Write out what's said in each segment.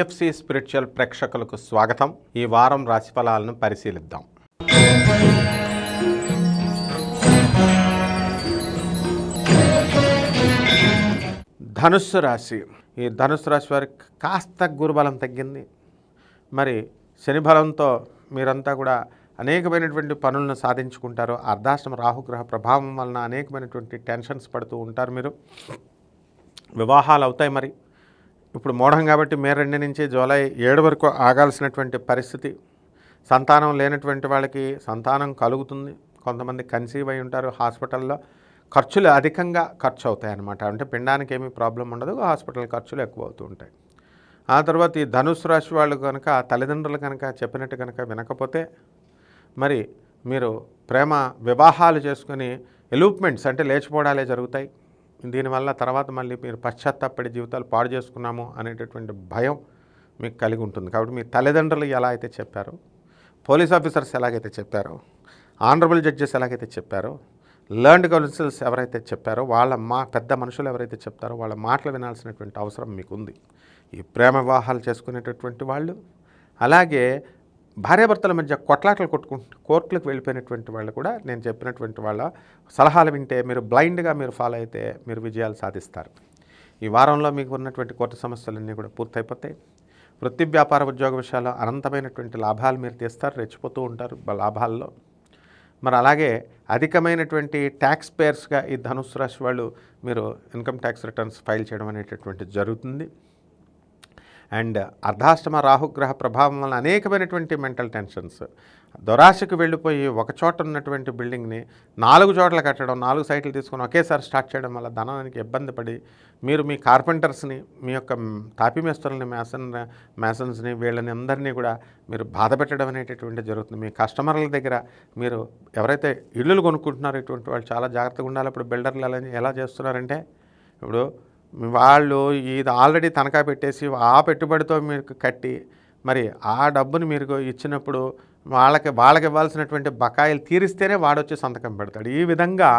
NFC spiritual ప్రేక్షకులకు స్వాగతం. ఈ వారం రాశిఫలాలను పరిశీలిద్దాం. ధనుస్సు రాశి. ఈ ధనుస్సు రాశి వారికి కాస్త గురుబలం తగ్గింది. మరి శని బలంతో మీరంతా కూడా అనేకమైనటువంటి పనులను సాధించుకుంటారు. అర్ధాశ్రమ రాహుగ్రహ ప్రభావం వలన అనేకమైనటువంటి టెన్షన్స్ పడుతూ ఉంటారు మీరు. వివాహాలు అవుతాయి మరి. ఇప్పుడు మూఢం కాబట్టి మే రెండు నుంచి జూలై ఏడు వరకు ఆగాల్సినటువంటి పరిస్థితి సంతానం లేనటువంటి వాళ్ళకి సంతానం కలుగుతుంది. కొంతమంది కన్సీవ్ అయి ఉంటారు హాస్పిటల్లో. ఖర్చులు అధికంగా ఖర్చు అవుతాయి అన్నమాట అంటే పిండానికి ఏమీ ప్రాబ్లం ఉండదు హాస్పిటల్ ఖర్చులు ఎక్కువ అవుతూ ఉంటాయి. ఆ తర్వాత ఈ ధనుసు రాశి వాళ్ళు కనుక తల్లిదండ్రులు కనుక చెప్పినట్టు కనుక వినకపోతే మరి మీరు ప్రేమ వివాహాలు చేసుకుని ఎలూప్మెంట్స్ అంటే లేచిపోవడాలే జరుగుతాయి. దీనివల్ల తర్వాత మళ్ళీ మీరు పశ్చాత్తాపడి జీవితాలు పాడు చేసుకున్నాము అనేటటువంటి భయం మీకు కలిగి ఉంటుంది. కాబట్టి మీ తల్లిదండ్రులు ఎలా అయితే చెప్పారో పోలీస్ ఆఫీసర్స్ ఎలాగైతే చెప్పారో ఆనరబుల్ జడ్జెస్ ఎలాగైతే చెప్పారో లర్న్డ్ కౌన్సిల్స్ ఎవరైతే చెప్పారో వాళ్ళ మా పెద్ద మనుషులు ఎవరైతే చెప్తారో వాళ్ళ మాటలు వినాల్సినటువంటి అవసరం మీకు ఉంది ఈ ప్రేమ వివాహాలు చేసుకునేటటువంటి వాళ్ళు అలాగే భార్యాభర్తల మధ్య కొట్లాటలు కొట్టుకుంటూ కోర్టులకు వెళ్ళిపోయినటువంటి వాళ్ళు కూడా నేను చెప్పినటువంటి వాళ్ళ సలహాలు వింటే మీరు బ్లైండ్గా మీరు ఫాలో అయితే మీరు విజయాలు సాధిస్తారు. ఈ వారంలో మీకు ఉన్నటువంటి కోర్టు సమస్యలన్నీ కూడా పూర్తయిపోతాయి. వృత్తి వ్యాపార ఉద్యోగ విషయాల్లో అనంతమైనటువంటి లాభాలు మీరు తీస్తారు రెచ్చిపోతూ ఉంటారు లాభాల్లో. మరి అలాగే అధికమైనటువంటి ట్యాక్స్ పేయర్స్గా ఈ ధనుసు రాశి వాళ్ళు మీరు ఇన్కమ్ ట్యాక్స్ రిటర్న్స్ ఫైల్ చేయడం అనేటటువంటి జరుగుతుంది. అండ్ అర్ధాష్టమ రాహుగ్రహ ప్రభావం వల్ల అనేకమైనటువంటి మెంటల్ టెన్షన్స్. దొరాశకు వెళ్ళిపోయి ఒక చోట ఉన్నటువంటి బిల్డింగ్ని నాలుగు చోట్ల కట్టడం నాలుగు సైట్లు తీసుకొని ఒకేసారి స్టార్ట్ చేయడం వల్ల ధనానికి ఇబ్బంది పడి మీరు మీ కార్పెంటర్స్ని మీ యొక్క తాపిమేస్తరులని మేసన్ మేసన్స్ని వీళ్ళని అందరినీ కూడా మీరు బాధ పెట్టడం అనేటటువంటి జరుగుతుంది. మీ కస్టమర్ల దగ్గర మీరు ఎవరైతే ఇళ్ళు కొనుక్కుంటున్నారో ఇటువంటి వాళ్ళు చాలా జాగ్రత్తగా ఉండాలి. ఇప్పుడు బిల్డర్లు ఎలా ఎలా చేస్తున్నారంటే ఇప్పుడు వాళ్ళు ఇది ఆల్రెడీ తనఖా పెట్టేసి ఆ పెట్టుబడితో మీకు కట్టి మరి ఆ డబ్బుని మీరు ఇచ్చినప్పుడు వాళ్ళకి వాళ్ళకి ఇవ్వాల్సినటువంటి బకాయిలు తీరిస్తేనే వాడొచ్చి సంతకం పెడతాడు. ఈ విధంగా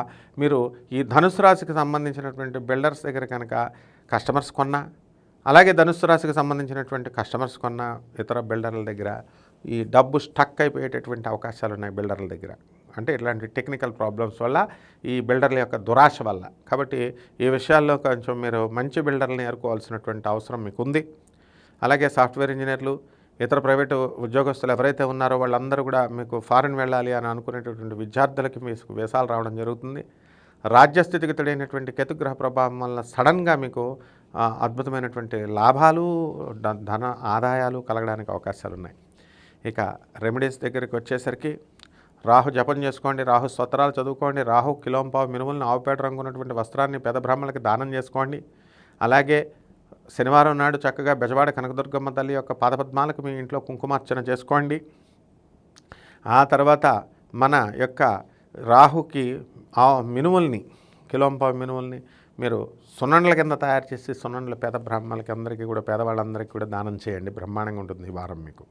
మీరు ఈ ధనుసు రాశికి సంబంధించినటువంటి బిల్డర్స్ దగ్గర కనుక కస్టమర్స్ కొన్నా అలాగే ధనుసు రాశికి సంబంధించినటువంటి కస్టమర్స్ కొన్న ఇతర బిల్డర్ల దగ్గర ఈ డబ్బు స్టక్ అయిపోయేటటువంటి అవకాశాలు ఉన్నాయి బిల్డర్ల దగ్గర. అంటే ఇట్లాంటి టెక్నికల్ ప్రాబ్లమ్స్ వల్ల ఈ బిల్డర్ల యొక్క దురాశ వల్ల. కాబట్టి ఈ విషయాల్లో కొంచెం మీరు మంచి బిల్డర్లని ఎరుకోవాల్సినటువంటి అవసరం మీకు ఉంది అలాగే సాఫ్ట్వేర్ ఇంజనీర్లు ఇతర ప్రైవేటు ఉద్యోగస్తులు ఎవరైతే ఉన్నారో వాళ్ళందరూ కూడా మీకు ఫారిన్ వెళ్ళాలి అని అనుకునేటటువంటి విద్యార్థులకి మీకు వేసాలు రావడం జరుగుతుంది. రాజ్యస్థితిగతుడైనటువంటి కేతుగ్రహ ప్రభావం వల్ల సడన్గా మీకు అద్భుతమైనటువంటి లాభాలు ధన ఆదాయాలు కలగడానికి అవకాశాలు ఉన్నాయి ఇక రెమెడీస్ దగ్గరికి వచ్చేసరికి రాహు జపం చేసుకోండి రాహు స్తోత్రాలు చదువుకోండి రాహు కిలోంపావు మినుములను ఆవుపేట రంగు ఉన్నటువంటి వస్త్రాన్ని పెద బ్రాహ్మణులకి దానం చేసుకోండి. అలాగే శనివారం నాడు చక్కగా బెజవాడ కనకదుర్గమ్మ తల్లి యొక్క పాదపద్మాలకు మీ ఇంట్లో కుంకుమార్చన చేసుకోండి. ఆ తర్వాత మన యొక్క రాహుకి ఆ మినుముల్ని కిలోంపావు మినుముల్ని మీరు సున్నండ్ల కింద తయారు చేసి సున్నండ్ల పేద బ్రాహ్మణులకి అందరికీ కూడా పేదవాళ్ళందరికీ కూడా దానం చేయండి. బ్రహ్మాండంగా ఉంటుంది ఈ వారం మీకు.